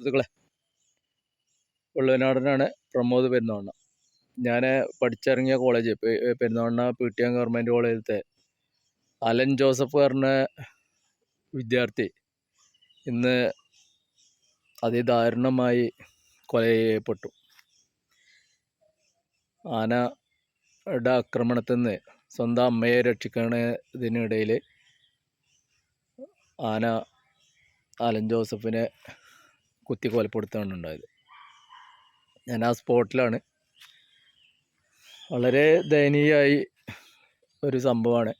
സുഹൃത്തുക്കളെ ഉള്ളവനാടനാണ് പ്രമോദ് പെരുന്നോണ്ണ ഞാൻ പഠിച്ചിറങ്ങിയ college Perumanna P T M government കോളേജിലത്തെ Allen Joseph പറഞ്ഞ വിദ്യാർത്ഥി ഇന്ന് അതിദാരുണമായി കൊല ചെയ്യപ്പെട്ടു ആനയുടെ ആക്രമണത്തിൽ നിന്ന് സ്വന്തം അമ്മയെ രക്ഷിക്കുന്നതിനിടയിൽ ആന അലൻ ജോസഫിനെ കുത്തി കൊലപ്പെടുത്തുകയാണ് ഉണ്ടായത് ഞാൻ ആ സ്പോട്ടിലാണ്. വളരെ ദയനീയമായി ഒരു സംഭവമാണ്.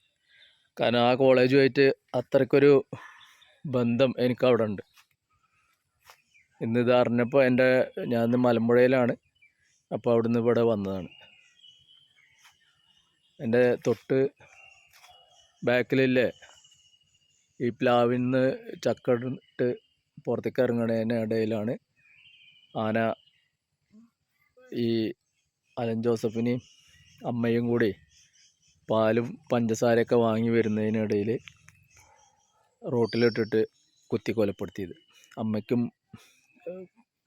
കാരണം ആ കോളേജുമായിട്ട് അത്രയ്ക്കൊരു ബന്ധം എനിക്ക് അവിടെ ഉണ്ട് ഇന്ന് ഇത് അറിഞ്ഞപ്പോൾ എന്റെ ഞാൻ മലമ്പുഴയിലാണ്. അപ്പോൾ അവിടുന്ന് ഇവിടെ വന്നതാണ്. എന്റെ തൊട്ട് ബാക്കിലില്ലേ ഈ പ്ലാവിൽ നിന്ന് ചക്ക ഇട്ട് പുറത്തേക്ക് ഇറങ്ങണതിന് ഇടയിലാണ് ആന ഈ അലൻ ജോസഫിനെയും അമ്മയും കൂടി പാലും പഞ്ചസാരയൊക്കെ വാങ്ങി വരുന്നതിനിടയിൽ റോട്ടിലിട്ടിട്ട് കുത്തി കൊലപ്പെടുത്തിയത്. അമ്മയ്ക്കും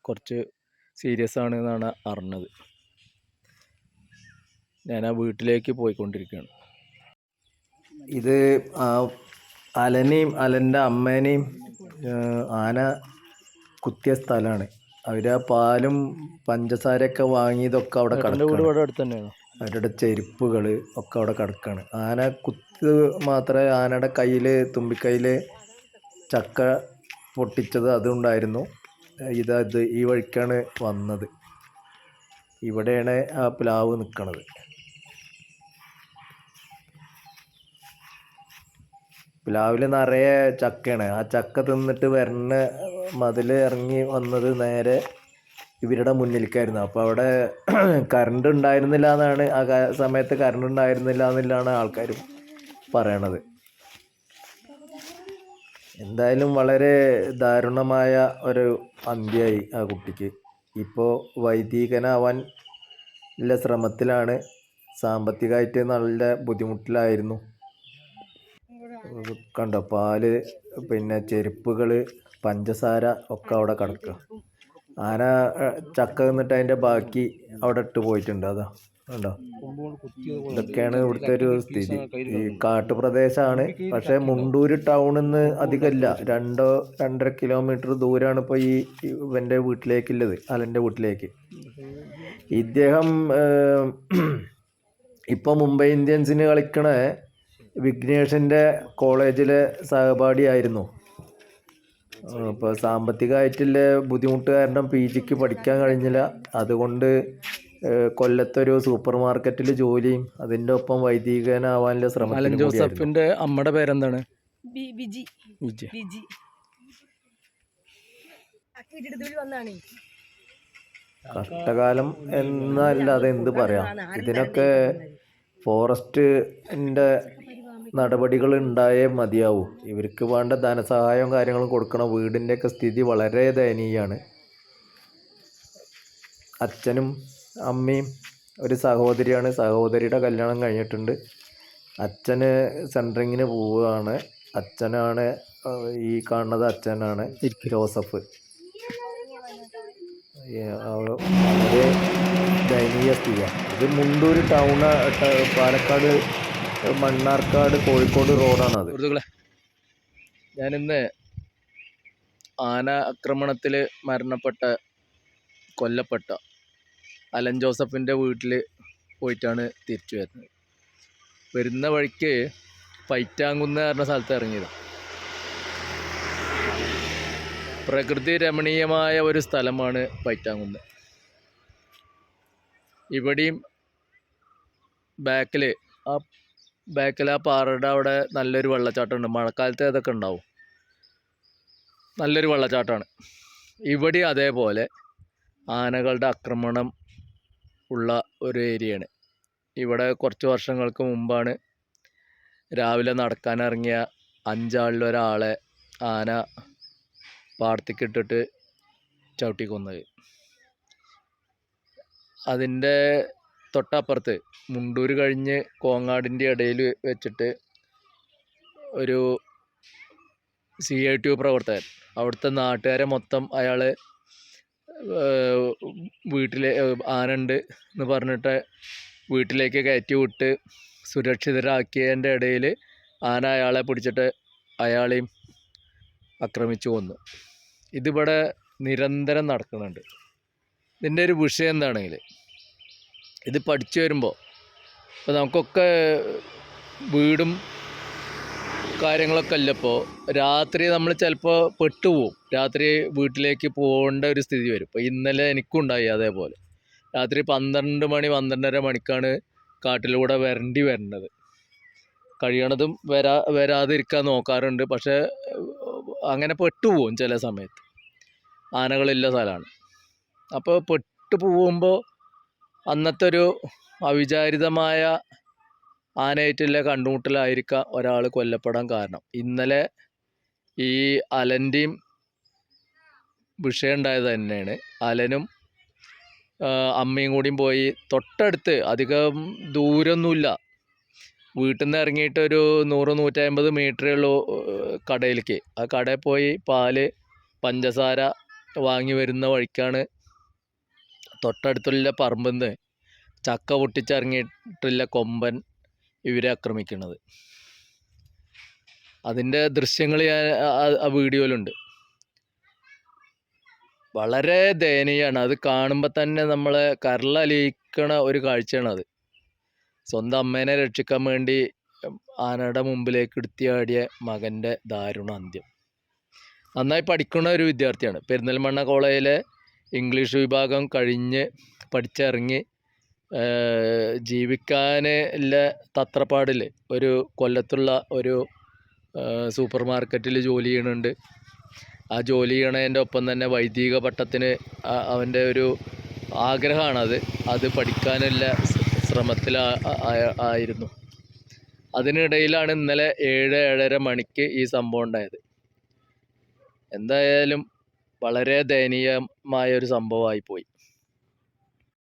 കുറച്ച് സീരിയസ് ആണ് എന്നാണ് അറിഞ്ഞത്. ഞാൻ ആ വീട്ടിലേക്ക് പോയിക്കൊണ്ടിരിക്കുകയാണ്. ഇത് അലനെയും അലന്റെ അമ്മേനെയും ആന കുത്തിയ സ്ഥലമാണ് അവർ ആ പാലും പഞ്ചസാരയൊക്കെ വാങ്ങിയതൊക്കെ അവിടെ തന്നെയാണ്. അവരുടെ ചെരുപ്പുകൾ ഒക്കെ അവിടെ കിടക്കുകയാണ് ആന കുത്ത് മാത്രമേ ആനയുടെ കയ്യിൽ തുമ്പിക്കൈയിൽ ചക്ക പൊട്ടിച്ചത് അതുണ്ടായിരുന്നു. ഇത് ഇത് ഈ വഴിക്കാണ് വന്നത്. ഇവിടെയാണ് ആ പ്ലാവ് നിൽക്കണത് പ്ലാവിൽ നിറയെ ചക്കയാണ്. ആ ചക്ക തിന്നിട്ട് വരണ മതിൽ ഇറങ്ങി വന്നത് നേരെ ഇവരുടെ മുന്നിലേക്കായിരുന്നു അപ്പോൾ അവിടെ കറണ്ട് ഉണ്ടായിരുന്നില്ല എന്നാണ് ആ സമയത്ത് കറണ്ട് ഉണ്ടായിരുന്നില്ല എന്നുള്ളതാണ് ആൾക്കാർ പറയണത്. എന്തായാലും വളരെ ദാരുണമായ ഒരു അന്ത്യമായി ആ കുട്ടിക്ക്. ഇപ്പോൾ വൈദികനാവാൻ ഉള്ള ശ്രമത്തിലാണ് സാമ്പത്തികമായിട്ട് നല്ല ബുദ്ധിമുട്ടിലായിരുന്നു. കണ്ടോ? പാൽ പിന്നെ ചെരുപ്പുകൾ പഞ്ചസാര ഒക്കെ അവിടെ കിടക്കുക ആന ചക്ക നിന്നിട്ട് അതിന്റെ ബാക്കി അവിടെ ഇട്ട് പോയിട്ടുണ്ട്. അതാ കണ്ടോ? ഇതൊക്കെയാണ് ഇവിടുത്തെ ഒരു സ്ഥിതി. ഈ കാട്ടുപ്രദേശമാണ് പക്ഷേ മുണ്ടൂര് ടൗണിൽ നിന്ന് അധികമല്ല. രണ്ടോ രണ്ടര കിലോമീറ്റർ ദൂരമാണ് ഇപ്പോൾ ഈ ഇവന്റെ വീട്ടിലേക്കുള്ളത് അലന്റെ വീട്ടിലേക്ക്. ഇദ്ദേഹം ഇപ്പോൾ മുംബൈ ഇന്ത്യൻസിന് കളിക്കണ വിഘ്നേഷിന്റെ കോളേജിലെ സഹപാഠിയായിരുന്നു. ഇപ്പോൾ സാമ്പത്തികമായിട്ടുള്ള ബുദ്ധിമുട്ട് കാരണം പി ജിക്ക് പഠിക്കാൻ കഴിഞ്ഞില്ല. അതുകൊണ്ട് കൊല്ലത്തൊരു സൂപ്പർ മാർക്കറ്റിൽ ജോലിയും അതിന്റെ ഒപ്പം വൈദികനാവാനുള്ള ശ്രമം ജോസഫിന്റെ അമ്മയുടെ പേരെന്താണ്? കഷ്ടകാലം എന്നല്ലാതെ എന്ത് പറയാം. ഇതിനൊക്കെ ഫോറസ്റ്റിന്റെ നടപടികൾ ഉണ്ടായേ മതിയാവൂ. ഇവർക്ക് വേണ്ട ധനസഹായവും കാര്യങ്ങളും കൊടുക്കണം വീടിന്റെയൊക്കെ സ്ഥിതി വളരെ ദയനീയമാണ്. അച്ഛനും അമ്മയും ഒരു സഹോദരിയാണ്. സഹോദരിയുടെ കല്യാണം കഴിഞ്ഞിട്ടുണ്ട്. അച്ഛന് സെൻട്രിങ്ങിന് പോവുകയാണ്. അച്ഛനാണ് ഈ കാണുന്നത് അച്ഛനാണ് ജോസഫ്. വളരെ ദയനീയ സ്ഥിതിയാണ് ഇത് മുണ്ടൂർ ടൗൺ പാലക്കാട് മണ്ണാർക്കാട് കോഴിക്കോട് റോഡാണ് അത്. സുഹൃത്തുക്കളെ ഇന്ന് ആന ആക്രമണത്തിൽ മരണപ്പെട്ട കൊല്ലപ്പെട്ട അലൻ ജോസഫിന്റെ വീട്ടിൽ പോയിട്ടാണ് തിരിച്ചു വരുന്നത്. വരുന്ന വഴിക്ക് പൈറ്റാങ്കുന്ന് പറഞ്ഞ സ്ഥലത്ത് ഇറങ്ങിയതാണ് പ്രകൃതി രമണീയമായ ഒരു സ്ഥലമാണ് പൈറ്റാങ്കുന്ന്. ഇവിടെയും ബാക്കിൽ ആ ബാക്കിൽ ആ പാറയുടെ അവിടെ നല്ലൊരു വെള്ളച്ചാട്ടം ഉണ്ട് മഴക്കാലത്ത് അതൊക്കെ ഉണ്ടാവും. നല്ലൊരു വെള്ളച്ചാട്ടമാണ്. ഇവിടെ അതേപോലെ ആനകളുടെ ആക്രമണം ഉള്ള ഒരു ഏരിയയാണ്. ഇവിടെ കുറച്ച് വർഷങ്ങൾക്ക് മുമ്പാണ് രാവിലെ നടക്കാനിറങ്ങിയ അഞ്ചാളിലൊരാളെ ആന പാടത്തേക്കിട്ടിട്ട് ചവിട്ടി കൊന്നത്. അതിന്റെ തൊട്ടപ്പുറത്ത് മുണ്ടൂർ കഴിഞ്ഞ് കോങ്ങാടിന്റെ ഇടയിൽ വെച്ചിട്ട് ഒരു സി ഐ ടി യു പ്രവർത്തകൻ. അവിടുത്തെ നാട്ടുകാരെ മൊത്തം അയാൾ വീട്ടിലെ ആനുണ്ട് എന്ന് പറഞ്ഞിട്ട് വീട്ടിലേക്ക് കയറ്റി വിട്ട് സുരക്ഷിതരാക്കിയതിന്റെ ഇടയിൽ ആന അയാളെ പിടിച്ചിട്ട് അയാളെയും ആക്രമിച്ചു കൊന്നു. ഇതിവിടെ നിരന്തരം നടക്കുന്നുണ്ട്. ഇതിന്റെ ഒരു വിഷയം എന്താണെങ്കിൽ ഇത് പഠിച്ചു വരുമ്പോൾ ഇപ്പോൾ നമുക്കൊക്കെ വീടും കാര്യങ്ങളൊക്കെ അല്ലപ്പോൾ രാത്രി നമ്മൾ ചിലപ്പോൾ പെട്ടുപോകും രാത്രി വീട്ടിലേക്ക് പോകേണ്ട ഒരു സ്ഥിതി വരും. ഇപ്പോൾ ഇന്നലെ എനിക്കും ഉണ്ടായി അതേപോലെ. രാത്രി പന്ത്രണ്ട് മണി പന്ത്രണ്ടര മണിക്കാണ് കാട്ടിലൂടെ വരണ്ടി വരേണ്ടത് കഴിയണതും വരാ വരാതിരിക്കാൻ നോക്കാറുണ്ട്. പക്ഷേ അങ്ങനെ പെട്ടുപോകും ചില സമയത്ത്. ആനകളില്ല സ്ഥലമാണ്. അപ്പോൾ പെട്ടു പോകുമ്പോൾ അന്നത്തെ ഒരു അവിചാരിതമായ ആനയായിട്ടുള്ള കണ്ടുമുട്ടലായിരിക്കാം ഒരാൾ കൊല്ലപ്പെടാൻ കാരണം. ഇന്നലെ ഈ അലന്റെയും വിഷയം ഉണ്ടായത് തന്നെയാണ്. അലനും അമ്മയും കൂടിയും പോയി തൊട്ടടുത്ത് അധികം ദൂരമൊന്നുമില്ല വീട്ടിൽ നിന്ന് ഇറങ്ങിയിട്ട് ഒരു നൂറ് നൂറ്റമ്പത് മീറ്ററേ ഉള്ളൂ കടയിലേക്ക്. ആ കടയിൽ പോയി പാൽ പഞ്ചസാര വാങ്ങി വരുന്ന വഴിക്കാണ് തൊട്ടടുത്തുള്ള പറമ്പിൽ നിന്ന് ചക്ക പൊട്ടിച്ചിറങ്ങിയിട്ടുള്ള കൊമ്പൻ ഇവരെ ആക്രമിക്കുന്നത്. അതിന്റെ ദൃശ്യങ്ങൾ ഞാൻ ആ- വീഡിയോയിലുണ്ട്. വളരെ ദയനീയമാണ്. അത് കാണുമ്പോൾ തന്നെ നമ്മളെ കരളലിയിക്കണ ഒരു കാഴ്ചയാണ് അത്. സ്വന്തം അമ്മേനെ രക്ഷിക്കാൻ വേണ്ടി ആനയുടെ മുമ്പിലേക്ക് എടുത്തിയാടിയ മകന്റെ ദാരുണ അന്ത്യം. നന്നായി പഠിക്കുന്ന ഒരു വിദ്യാർത്ഥിയാണ്. പെരിന്തൽമണ്ണ കോളേജിലെ ഇംഗ്ലീഷ് വിഭാഗം കഴിഞ്ഞ് പഠിച്ചിറങ്ങി ജീവിക്കാൻ ഉള്ള തത്രപ്പാടിൽ ഒരു കൊല്ലത്തുള്ള ഒരു സൂപ്പർ മാർക്കറ്റിൽ ജോലി ചെയ്യണുണ്ട്. ആ ജോലി ചെയ്യണതിന്റെ ഒപ്പം തന്നെ വൈദിക പട്ടത്തിന് അവന്റെ ഒരു ആഗ്രഹമാണത് അത് പഠിക്കാനുള്ള ശ്രമത്തിൽ ആയിരുന്നു. അതിനിടയിലാണ് ഇന്നലെ ഏഴ് ഏഴര മണിക്ക് ഈ സംഭവം ഉണ്ടായത്. എന്തായാലും വളരെ ദയനീയമായ ഒരു സംഭവമായി പോയി